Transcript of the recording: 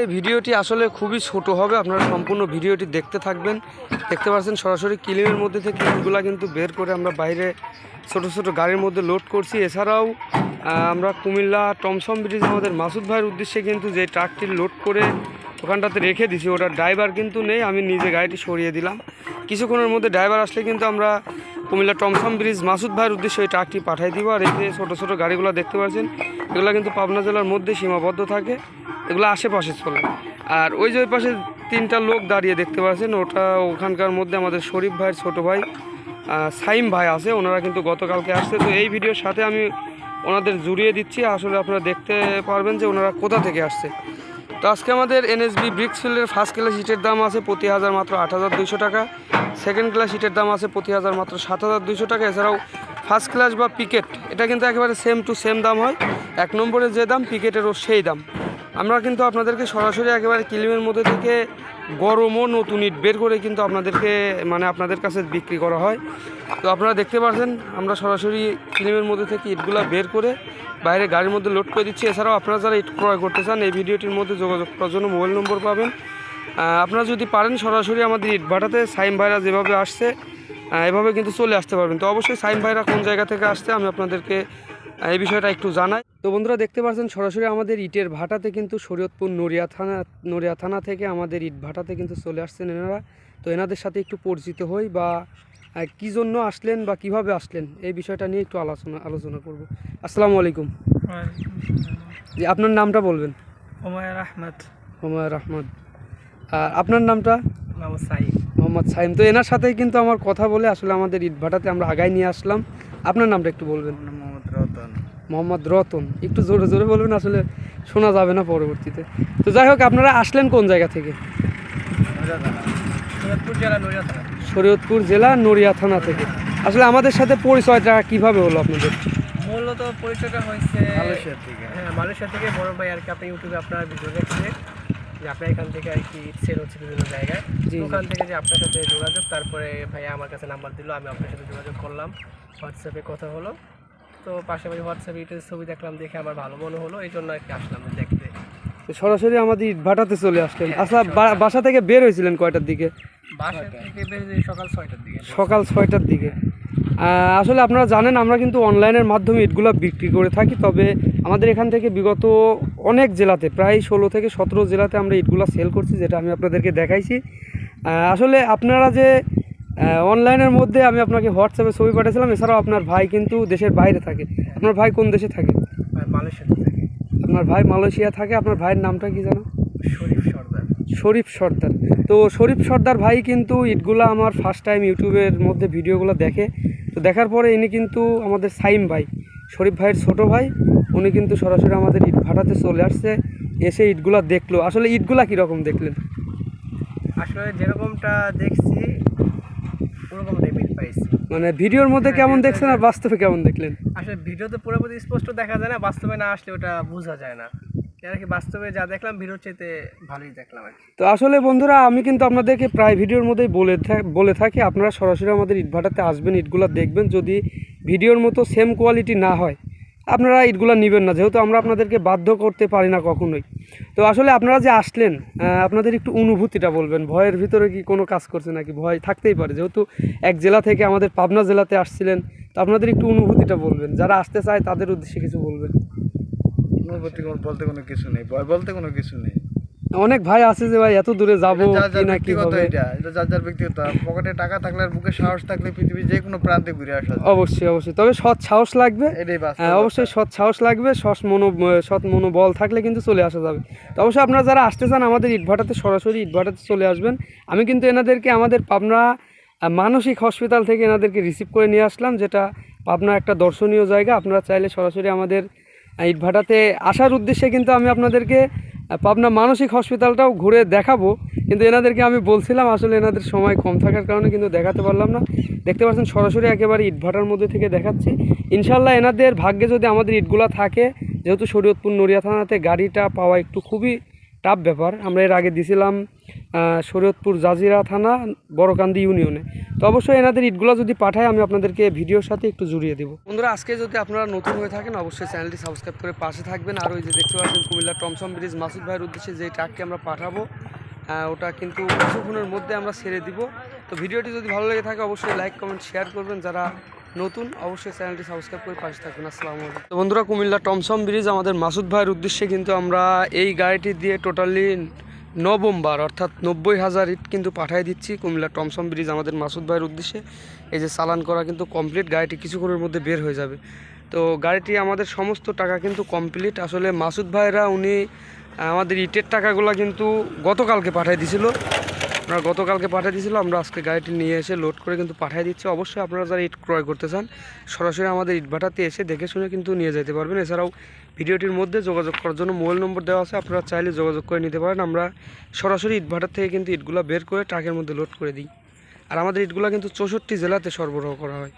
এই ভিডিওটি আসলে খুবই ছোট হবে, আপনারা সম্পূর্ণ ভিডিওটি দেখতে থাকবেন। দেখতে পাচ্ছেন সরাসরি কিলিমের মধ্যে থেকে ইটগুলা কিন্তু বের করে আমরা বাইরে ছোট ছোট গাড়ির মধ্যে লোড করছি। এছাড়াও আমরা কুমিল্লা টমসম ব্রিজ আমাদের মাসুদ ভাইয়ের উদ্দেশ্যে কিন্তু যে ট্রাকটি লোড করে ওখানটাতে রেখে দিছি ওটার ড্রাইভার কিন্তু নেই, আমি নিজে গাড়িটি সরিয়ে দিলাম। কিছুক্ষণের মধ্যে ড্রাইভার আসলে কিন্তু আমরা কুমিল্লা টমসম ব্রিজ মাসুদ ভাইয়ের উদ্দেশ্যে ওই ট্রাকটি পাঠিয়ে দিব। আর এই যে ছোটো ছোটো গাড়িগুলো দেখতে পাচ্ছেন, এগুলো কিন্তু পাবনা জেলার মধ্যে সীমাবদ্ধ থাকে। এগুলো আশেপাশে চলে। আর ওই যে ওই পাশে তিনটা লোক দাঁড়িয়ে দেখতে পাচ্ছেন, ওটা ওখানকার মধ্যে আমাদের শরীফ ভাইয়ের ছোট ভাই সাইম ভাই আছে, ওনারা কিন্তু গতকালকে আসছে। তো এই ভিডিওর সাথে আমি ওনাদের জুড়িয়ে দিচ্ছি, আসলে আপনারা দেখতে পারবেন যে ওনারা কোথা থেকে আসছে। তো আজকে আমাদের এনএসবি ব্রিক্স ফিল্ডের ফার্স্ট ক্লাস সিটের দাম আছে প্রতি হাজার মাত্র আট হাজার দুইশো টাকা। সেকেন্ড ক্লাস সিটের দাম আছে প্রতি হাজার মাত্র সাত হাজার দুইশো টাকা। এছাড়াও ফার্স্ট ক্লাস বা পিকেট এটা কিন্তু একেবারে সেম টু সেম দাম হয়। এক নম্বরে যে দাম পিকেটেরও সেই দাম। আমরা কিন্তু আপনাদেরকে সরাসরি একেবারে কিলিমের মধ্যে থেকে গরম ও নতুন ইট বের করে কিন্তু আপনাদেরকে মানে আপনাদের কাছে বিক্রি করা হয়। তো আপনারা দেখতে পাচ্ছেন আমরা সরাসরি কিলিমের মধ্যে থেকে ইটগুলা বের করে বাইরে গাড়ির মধ্যে লোড করে দিচ্ছি। এছাড়াও আপনারা যারা ইট ক্রয় করতে চান, এই ভিডিওটির মধ্যে যোগাযোগ করার জন্য মোবাইল নম্বর পাবেন। আপনারা যদি পারেন সরাসরি আমাদের ইট ভাটাতে, সাইম ভাইরা যেভাবে আসছে এভাবে কিন্তু চলে আসতে পারবেন। তো অবশ্যই সাইম ভাইরা কোন জায়গা থেকে আসছে, আমি আপনাদেরকে এই বিষয়টা একটু জানাই। তো বন্ধুরা দেখতে পাচ্ছেন সরাসরি আমাদের ইটের ভাটাতে কিন্তু শরীয়তপুর নড়িয়া থানা নড়িয়া থানা থেকে আমাদের ইট ভাটাতে কিন্তু চলে আসছেন এনারা। তো এনাদের সাথে একটু পরিচিত হই বা কি জন্য আসলেন বা কীভাবে আসলেন এই বিষয়টা নিয়ে একটু আলোচনা আলোচনা করব। আসসালামু আলাইকুম। জি আপনার নামটা বলবেন? ওমায়ের আহমেদ। মোহাম্মদ আহমদ। আর আপনার নামটা? মোহাম্মদ সাইম। তো এনার সাথেই কিন্তু আমার কথা বলে আসলে আমাদের ইট ভাটাতে আমরা আগায় নিয়ে আসলাম। আপনার নামটা একটু বলবেন। মোহাম্মদ রতন। মোহাম্মদ রতন। একটু জোরে জোরে বলবেন আসলে শোনা যাবে না পরবর্তীতে। তো যাই হোক আপনারা আসলেন কোন জায়গা থেকে? শরীয়তপুর জেলা নড়িয়া থানা। থেকে। আসলে আমাদের সাথে পরিচয়টা কীভাবে হলো আপনাদের? মূলত পরিচয়টা হয়েছে মালয়েশিয়া থেকে। হ্যাঁ মালয়েশিয়া থেকে বড় ভাই আর কি আপনি ইউটিউবে আপনার ভিডিও দেখছে যে আপনার এখান থেকে আর কি সেল হচ্ছে বিভিন্ন জায়গায়। ওখান থেকে যে আপনার সাথে যোগাযোগ তারপরে ভাইয়া আমার কাছে নাম্বার দিল আমি আপনার সাথে যোগাযোগ করলাম। হোয়াটসঅ্যাপে কথা হলো। তো পাশাপাশি হোয়াটসঅ্যাপ ইটের ছবি দেখলাম দেখে আমার ভালো মনে হলো এই জন্য আর কি আসলাম দেখতে। তো সরাসরি আমাদের ইট ভাটাতে চলে আসলেন। আচ্ছা বা- বাসা থেকে বের হয়েছিলেন কয়টার দিকে? বাসা থেকে বেরিয়ে সকাল ছয়টার দিকে। সকাল ছয়টার দিকে। আসলে আপনারা জানেন আমরা কিন্তু অনলাইনের মাধ্যমে ইটগুলো বিক্রি করে থাকি তবে আমাদের এখান থেকে বিগত অনেক জেলাতে প্রায় ষোলো থেকে সতেরো জেলাতে আমরা ইটগুলো সেল করছি যেটা আমি আপনাদেরকে দেখাইছি। আসলে আপনারা যে অনলাইনের মধ্যে আমি আপনাকে হোয়াটসঅ্যাপে ছবি পাঠিয়েছিলাম। এছাড়াও আপনার ভাই কিন্তু দেশের বাইরে থাকে। আপনার ভাই কোন দেশে থাকে? মালয়েশিয়া থেকে। আপনার ভাই মালয়েশিয়া থাকে। আপনার ভাইয়ের নামটা কি জানো? শরীফ সর্দার। শরীফ সর্দার। তো শরীফ সর্দার ভাই কিন্তু ইটগুলা আমার ফার্স্ট টাইম ইউটিউবের মধ্যে ভিডিওগুলো দেখে। তো দেখার পরে ইনি কিন্তু আমাদের সাইম ভাই শরীফ ভাইয়ের ছোট ভাই। উনি কিন্তু সরাসরি আমাদের ইট ভাটাতে চলে আসছে। এসে ইটগুলা দেখল। আসলে ইটগুলা কীরকম দেখলেন? আসলে যেরকমটা দেখছি পাইছি। মানে ভিডিওর মধ্যে কেমন দেখছেন আর বাস্তবে কেমন দেখলেন? আসলে ভিডিওতে পুরোপুরি স্পষ্ট দেখা যায় না বাস্তবে না আসলে ওটা বোঝা যায় না। আর কি বাস্তবে যা দেখলাম ভিডিওর চাইতে ভালোই দেখলাম আর তো আসলে বন্ধুরা আমি কিন্তু আপনাদেরকে প্রায় ভিডিওর মধ্যেই বলে বলে থাকি আপনারা সরাসরি আমাদের ইটভাটাতে আসবেন ইটগুলো দেখবেন। যদি ভিডিওর মতো সেম কোয়ালিটি না হয় আপনারা ইটগুলো নেবেন না, যেহেতু আমরা আপনাদেরকে বাধ্য করতে পারি না কখনোই। তো আসলে আপনারা যে আসলেন আপনাদের একটু অনুভূতিটা বলবেন। ভয়ের ভিতরে কি কোনো কাজ করছে নাকি? ভয় থাকতেই পারে। যেহেতু এক জেলা থেকে আমাদের পাবনা জেলাতে আসছিলেন, তো আপনাদের একটু অনুভূতিটা বলবেন। যারা আসতে চায়, তাদের উদ্দেশ্যে কিছু বলবেন। অনুভূতি বলতে কোনো কিছু নেই, ভয় বলতে কোনো কিছু নেই। অনেক ভাই আছে যে ভাই এত দূরে যাব যার কি যার না কি হবে এটা যার যার ব্যক্তিগত। পকেটে টাকা থাকলে আর বুকে সাহস থাকলে পৃথিবীর যে কোনো প্রান্তে ঘুরে আসা যায়। অবশ্যই অবশ্যই। তবে সৎ সাহস লাগবে। হ্যাঁ অবশ্যই সৎ সাহস লাগবে সৎ মনো সৎ মনোবল থাকলে কিন্তু চলে আসা যাবে। তো অবশ্যই আপনারা যারা আসতে চান আমাদের ইটভাটাতে সরাসরি ইটভাটাতে চলে আসবেন। আমি কিন্তু এনাদেরকে আমাদের পাবনা মানসিক হসপিটাল থেকে এনাদেরকে রিসিভ করে নিয়ে আসলাম যেটা পাবনা একটা দর্শনীয় জায়গা। আপনারা চাইলে সরাসরি আমাদের ইটভাটাতে আসার উদ্দেশ্যে কিন্তু আমি আপনাদেরকে পাবনা মানসিক হসপিটালটাও ঘুরে দেখাবো, কিন্তু এনাদেরকে আমি বলছিলাম আসলে এনাদের সময় কম থাকার কারণে কিন্তু দেখাতে পারলাম না। দেখতে পাচ্ছেন, সরাসরি একেবারে ইটভাটার মধ্যে থেকে দেখাচ্ছি। ইনশাল্লাহ এনাদের ভাগ্যে যদি আমাদের ইটগুলা থাকে, যেহেতু শরীয়তপুর নড়িয়া থানাতে গাড়িটা পাওয়া একটু খুবই টাফ ব্যাপার। আমরা এর আগে দিছিলাম শরীয়তপুর জাজিরা থানা, বড়কান্দি ইউনিয়নে। তো অবশ্যই এনাদের ইটগুলো যদি পাঠায়, আমি আপনাদেরকে ভিডিওর সাথে একটু জুড়িয়ে দেবো। বন্ধুরা, আজকে যদি আপনারা নতুন হয়ে থাকেন, অবশ্যই চ্যানেলটি সাবস্ক্রাইব করে পাশে থাকবেন। আর ওই যে দেখতে পাচ্ছেন কুমিল্লা টমসম ব্রিজ, মাসুদ ভাইয়ের উদ্দেশ্যে যে ট্রাকটি আমরা পাঠাবো ওটা কিন্তু কিছুক্ষণের মধ্যে আমরা ছেড়ে দিব। তো ভিডিওটি যদি ভালো লেগে থাকে, অবশ্যই লাইক কমেন্ট শেয়ার করবেন। যারা নতুন, অবশ্যই চ্যানেলটি সাবস্ক্রাইব করে পাশে থাকবেন আসসালামু আলাইকুম। তো বন্ধুরা, কুমিল্লা টমসম ব্রিজ আমাদের মাসুদ ভাইয়ের উদ্দেশ্যে কিন্তু আমরা এই গাড়িটি দিয়ে টোটালি নভেম্বর, অর্থাৎ নব্বই হাজার ইট কিন্তু পাঠিয়ে দিচ্ছি কুমিল্লা টমসম ব্রিজ আমাদের মাসুদ ভাইয়ের উদ্দেশ্যে। এই যে চালান করা কিন্তু কমপ্লিট গাড়িটি কিছুক্ষণের মধ্যে বের হয়ে যাবে। তো গাড়িটি আমাদের সমস্ত টাকা কিন্তু কমপ্লিট আসলে মাসুদ ভাইরা উনি আমাদের ইটের টাকাগুলো কিন্তু গতকালকে পাঠিয়ে দিছিল। আমরা গতকালকে পাঠিয়ে দিয়েছিল, আমরা আজকে গাড়িটি নিয়ে এসে লোড করে কিন্তু পাঠিয়ে দিচ্ছি। অবশ্যই আপনারা যারা ইট ক্রয় করতে চান, সরাসরি আমাদের ইট ভাটাতে এসে দেখে শুনে কিন্তু নিয়ে যেতে পারবেন। এছাড়াও ভিডিওটির মধ্যে যোগাযোগ করার জন্য মোবাইল নম্বর দেওয়া আছে, আপনারা চাইলে যোগাযোগ করে নিতে পারেন। আমরা সরাসরি ইট ভাটার থেকে কিন্তু ইটগুলো বের করে ট্রাকের মধ্যে লোড করে দিই। আর আমাদের ইটগুলো কিন্তু চৌষট্টি জেলাতে সরবরাহ করা হয়।